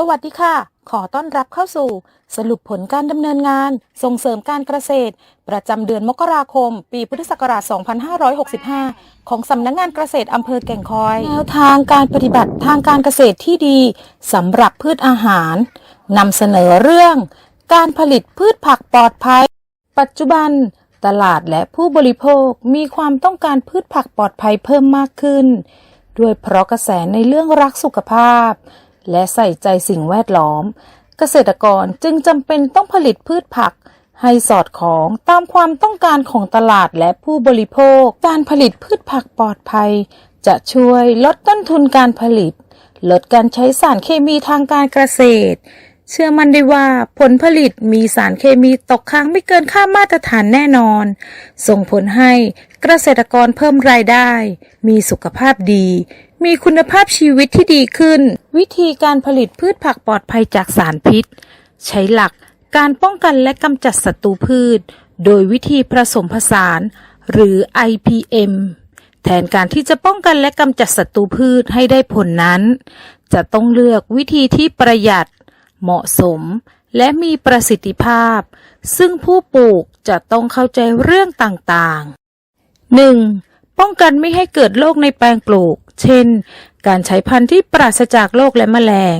สวัสดีค่ะ ขอต้อนรับเข้าสู่ สรุปผลการดำเนินงาน ส่งเสริมการเกษตร ประจำเดือนมกราคม ปีพุทธศักราช 2565 ของสำนักงงานเกษตรอำเภอแก่งคอย แนวทางการปฏิบัติทางการเกษตรที่ดีสำหรับพืชอาหารนำเสนอเรื่อง การผลิตพืชผักปลอดภัย ปัจจุบัน ตลาดและผู้บริโภคมีความต้องการพืชผักปลอดภัยเพิ่มมากขึ้น ด้วยเพราะกระแสในเรื่องรักสุขภาพ และใส่ใจสิ่งแวดล้อม เกษตรกรจึงจำเป็นต้องผลิตพืชผัก ให้สอดคล้องตามความต้องการของตลาดและผู้บริโภค การผลิตพืชผักปลอดภัย จะช่วยลดต้นทุนการผลิต ลดการใช้สารเคมีทางการเกษตร เชื่อมั่นได้ว่าผลผลิตมีสารเคมีตกค้างไม่เกินค่ามาตรฐานแน่นอน ส่งผลให้เกษตรกรเพิ่มรายได้ มีสุขภาพดี มีคุณภาพชีวิตที่ดีขึ้น วิธีการผลิตพืชผักปลอดภัยจากสารพิษ ใช้หลักการป้องกันและกำจัดศัตรูพืช โดยวิธีผสมผสาน หรือ IPM แทนการที่จะป้องกันและกำจัดศัตรูพืชให้ได้ผลนั้น จะต้องเลือกวิธีที่ประหยัด เหมาะสม และมีประสิทธิภาพ ซึ่งผู้ปลูกจะต้องเข้าใจเรื่องต่างๆ 1. ป้องกันไม่ให้เกิดโรคในแปลงปลูก เช่น การใช้พันธุ์ที่ปราศจากโรคและแมลง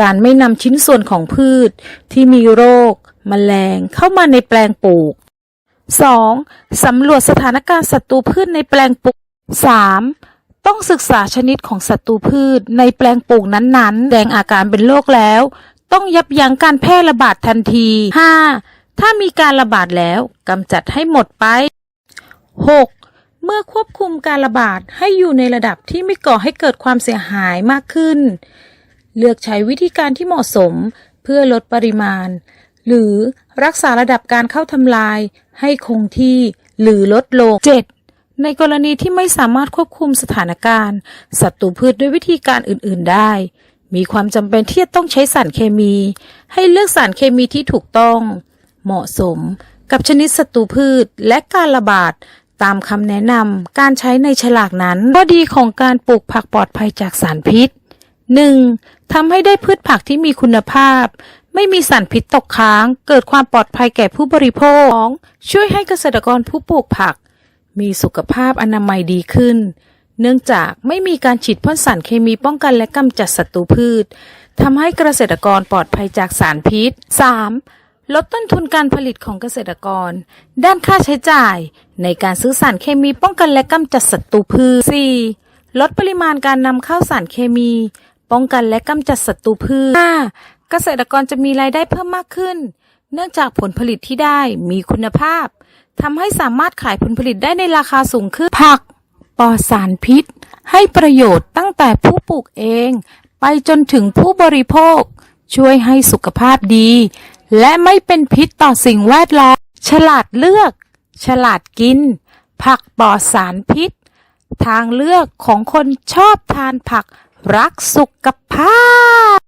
การไม่นำชิ้นส่วนของพืชที่มีโรคแมลงเข้ามาในแปลงปลูก 2. สำรวจสถานการณ์ศัตรูพืชในแปลงปลูก 3. ต้องศึกษาชนิดของศัตรูพืชในแปลงปลูกนั้นๆ แสดงอาการเป็นโรคแล้ว ต้องยับยั้งการแพร่ระบาดทันที 5. ถ้ามีการระบาดแล้วกำจัดให้หมดไป 6. เมื่อควบคุมการระบาดให้อยู่ในระดับที่ไม่ก่อให้เกิดความเสียหายมากขึ้น เลือกใช้วิธีการที่เหมาะสมเพื่อลดปริมาณ หรือรักษาระดับการเข้าทำลายให้คงที่หรือลดลง 7. ในกรณีที่ไม่สามารถควบคุมสถานการณ์ศัตรูพืชด้วยวิธีการอื่น ๆ ได้ มีความจำเป็นที่จะต้องใช้สารเคมี ให้เลือกสารเคมีที่ถูกต้อง เหมาะสมกับชนิดศัตรูพืชและการระบาด ตามคำแนะนำการใช้ในฉลากนั้นข้อดีของการปลูกผักปลอดภัยจากสารพิษ 1. ทำให้ได้พืชผักที่มีคุณภาพ ไม่มีสารพิษตกค้าง เกิดความปลอดภัยแก่ผู้บริโภค 2. ช่วยให้เกษตรกรผู้ปลูกผัก มีสุขภาพอนามัยดีขึ้น เนื่องจากไม่มีการฉีดพ่นสารเคมีป้องกันและกำจัดศัตรูพืชทำให้เกษตรกรปลอดภัยจากสารพิษ 3. ลดต้นทุนการผลิตของเกษตรกร ด้านค่าใช้จ่าย ในการซื้อสารเคมีป้องกันและกำจัดศัตรูพืช 4. ลดปริมาณการนำเข้าสารเคมี ป้องกันและกำจัดศัตรูพืช 5. เกษตรกรจะมีรายได้เพิ่มมากขึ้น เนื่องจากผลผลิตที่ได้มีคุณภาพทำให้สามารถขายผลผลิตได้ในราคาสูงขึ้น ผักปลอดสารพิษ ให้ประโยชน์ตั้งแต่ผู้ปลูกเอง ไปจนถึงผู้บริโภค ช่วยให้สุขภาพดี และไม่เป็นพิษต่อสิ่งแวดล้อม ฉลาดเลือก ฉลาดกิน ผักปลอดสารพิษ ทางเลือกของคนชอบทานผักรักสุขภาพ